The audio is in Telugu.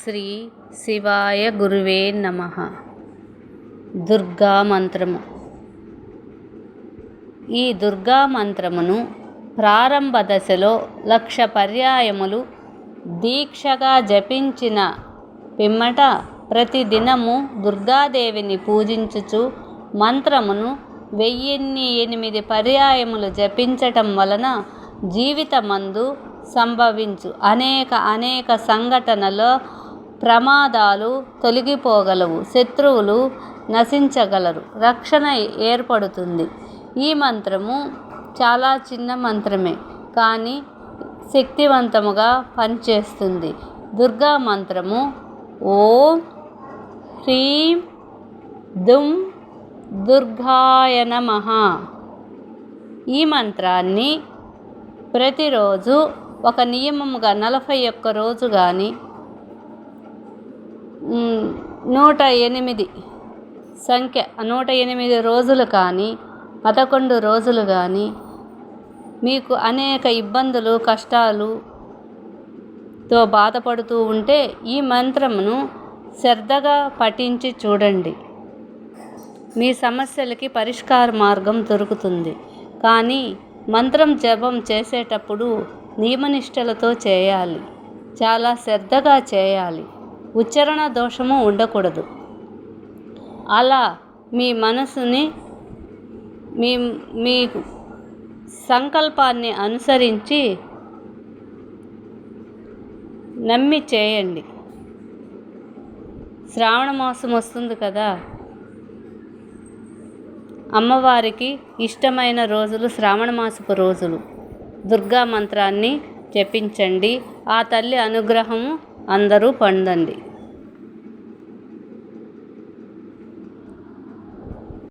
శ్రీ శివాయ గురువే నమ. దుర్గా మంత్రము. ఈ దుర్గా మంత్రమును ప్రారంభ దశలో లక్ష పర్యాయములు దీక్షగా జపించిన పిమ్మట ప్రతిదినము దుర్గాదేవిని పూజించుచు మంత్రమును వెయ్యిన్ని ఎనిమిది పర్యాయములు జపించటం వలన జీవితమందు సంభవించు అనేక అనేక సంఘటనలో ప్రమాదాలు తొలగిపోగలవు శత్రువులు నశించగలరు రక్షణ ఏర్పడుతుంది. ఈ మంత్రము చాలా చిన్న మంత్రమే కానీ శక్తివంతముగా పనిచేస్తుంది. దుర్గా మంత్రము ఓం హ్రీం దుం దుర్గాయ నమ. ఈ మంత్రాన్ని ప్రతిరోజు ఒక నియమముగా నలభై ఒక్క రోజు కానీ నూట ఎనిమిది సంఖ్య నూట ఎనిమిది రోజులు కానీ పదకొండు రోజులు కానీ మీకు అనేక ఇబ్బందులు కష్టాలుతో బాధపడుతూ ఉంటే ఈ మంత్రమును శ్రద్ధగా పఠించి చూడండి. మీ సమస్యలకి పరిష్కార మార్గం దొరుకుతుంది. కానీ మంత్రం జపం చేసేటప్పుడు నియమనిష్టలతో చేయాలి. చాలా శ్రద్ధగా చేయాలి. ఉచ్చారణ దోషము ఉండకూడదు. అలా మీ మనసుని మీ మీ సంకల్పాన్ని అనుసరించి నమ్మి చేయండి. శ్రావణ మాసం వస్తుంది కదా. అమ్మవారికి ఇష్టమైన రోజులు శ్రావణ మాసపు రోజులు. దుర్గా మంత్రాన్ని జపించండి. ఆ తల్లి అనుగ్రహము అందరూ పండండి.